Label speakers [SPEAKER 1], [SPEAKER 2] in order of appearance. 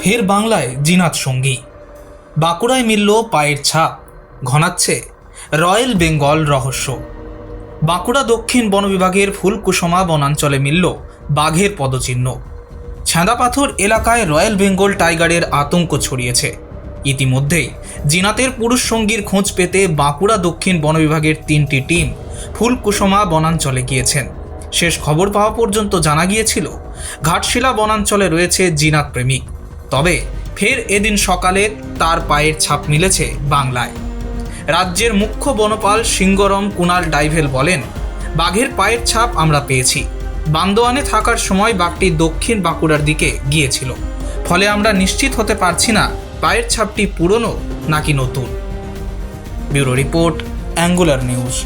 [SPEAKER 1] ফের বাংলায় জিনাত সঙ্গী। বাঁকুড়ায় মিলল পায়ের ছাপ, ঘনাচ্ছে রয়্যাল বেঙ্গল রহস্য। বাঁকুড়া দক্ষিণ বন বিভাগের ফুলকুসমা বনাঞ্চলে মিলল বাঘের পদচিহ্ন। ছাঁদাপাথর এলাকায় রয়্যাল বেঙ্গল টাইগারের আতঙ্ক ছড়িয়েছে। ইতিমধ্যেই জিনাতের পুরুষ সঙ্গীর খোঁজ পেতে বাঁকুড়া দক্ষিণ বন বিভাগের তিনটি টিম ফুলকুসমা বনাঞ্চলে গিয়েছেন। শেষ খবর পাওয়া পর্যন্ত জানা গিয়েছিল, ঘাটশিলা বনাঞ্চলে রয়েছে জিনাত প্রেমিক। তবে ফের এদিন সকালে তার পায়ের ছাপ মিলেছে বাংলায়। রাজ্যের মুখ্য বনপাল সিঙ্গরম কুনাল ডাইভেল বলেন, বাঘের পায়ের ছাপ আমরা পেয়েছি। বান্দোয়ানে থাকার সময় বাঘটি দক্ষিণ বাঁকুড়ার দিকে গিয়েছিল। ফলে আমরা নিশ্চিত হতে পারছি না পায়ের ছাপটি পুরনো নাকি নতুন। Bureau report Angular News.